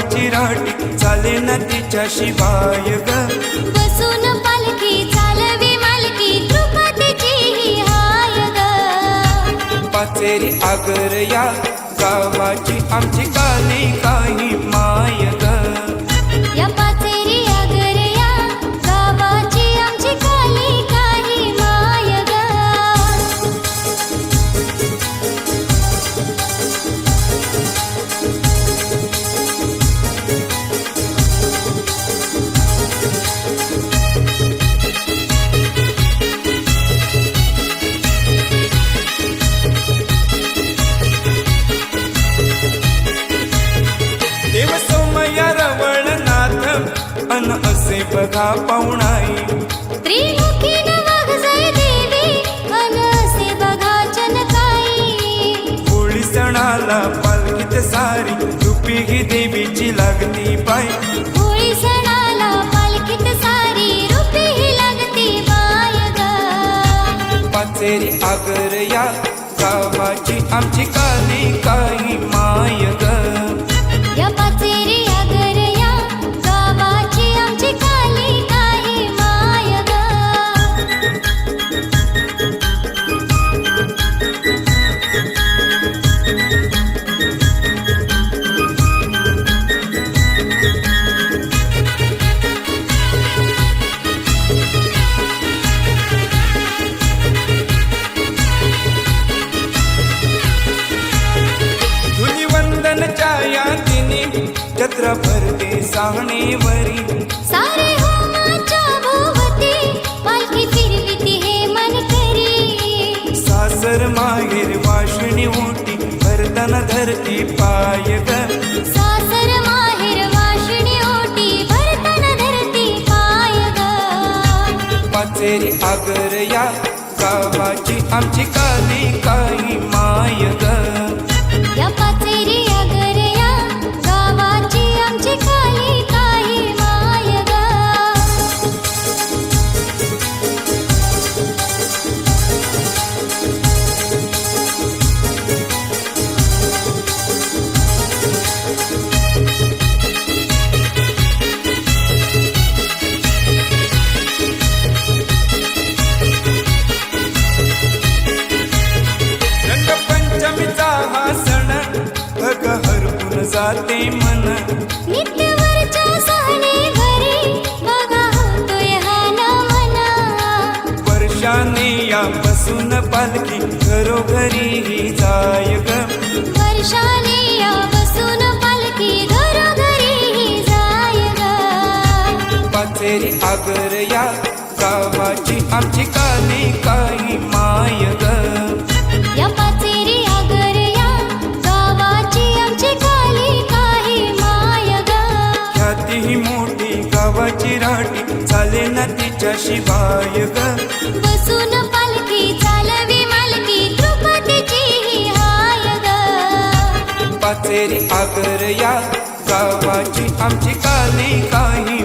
ना तिच्या शिवाय ग. बसून पालखी चालवी मालकी द्रुपदची हाय ग. पाचेरी आगर या गावाची आमची काली काही माय बघा पाहुणाई. त्रिमुखी नवाग जय देवी अनसे बघा चनकाई होळी सणाला पालखीत सारी रुपी ही देवीची लागती पाय होळी सणाला पालखीत सारी रुपी ही लागती ग. पाचेरी आगर या गावाची आमची काली काही सांगणेवरी सारे होमाच्या भोवती पालखी फिरविती हे मन करी सासर माहेर वाशिणी ओटी भरताना धरती पाय ग. सासर माहेर वाशिणी ओटी भरताना धरती पाय ग. पाचेरी आगर या गावाची आमची काली काही माय ग. या पाचेरी जाते मन. वर्षाने या बसून पालखी घरोघरी ही जाय ग. वर्षाने या बसून पालखी घरोघरी ही जाय ग. पाचेरी आगर या गावाची आमची काली काही ना तिच्या शिवाय ग. बसून पालखी चालवी मालकी द्रुपदची हाय ग. पाचेरी आगर या गावाची आमची काली काही